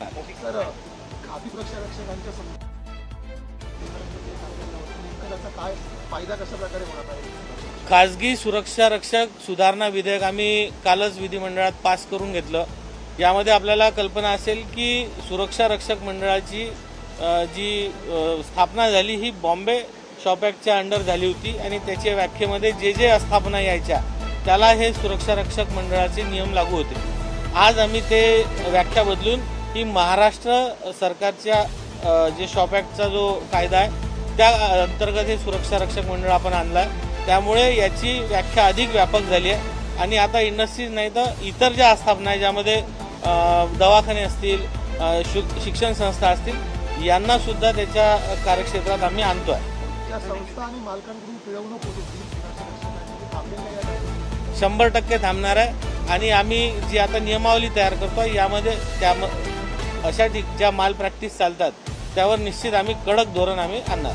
तर खाती प्रक्षारक्षकांच्या समोर काय फायदा कशा प्रकारे होणार आहे खाजगी सुरक्षा रक्षक सुधारणा विधेयक आम्ही कालच विधिमंडळात पास करून घेतलं. यामध्ये आपल्याला कल्पना असेल की सुरक्षा रक्षक मंडळाची जी स्थापना झाली ही बॉम्बे शॉप ॲक्टच्या अंडर झाली होती आणि त्याच्या व्याख्येमध्ये जे जे स्थापना यायच्या त्याला हे सुरक्षा रक्षक मंडळाचे नियम लागू होते. आज आम्ही ते व्याख्या बदलून ही महाराष्ट्र सरकारच्या जे शॉप ॲक्टचा जो कायदा आहे त्या अंतर्गत हे सुरक्षा रक्षक मंडळ आपण आणलं आहे त्यामुळे याची व्याख्या अधिक व्यापक झाली आहे. आणि आता इंडस्ट्रीज नाही तर इतर ज्या आस्थापना आहे ज्यामध्ये दवाखाने असतील शु- शिक्षण संस्था असतील यांना सुद्धा त्याच्या कार्यक्षेत्रात आम्ही आणतो आहे का? शंभर टक्के थांबणार आहे. आणि आम्ही जी आता नियमावली तयार करतो यामध्ये त्या अशा ज्या माल प्रॅक्टिस चालतात त्यावर निश्चित आम्ही कडक धोरण आम्ही आणणार.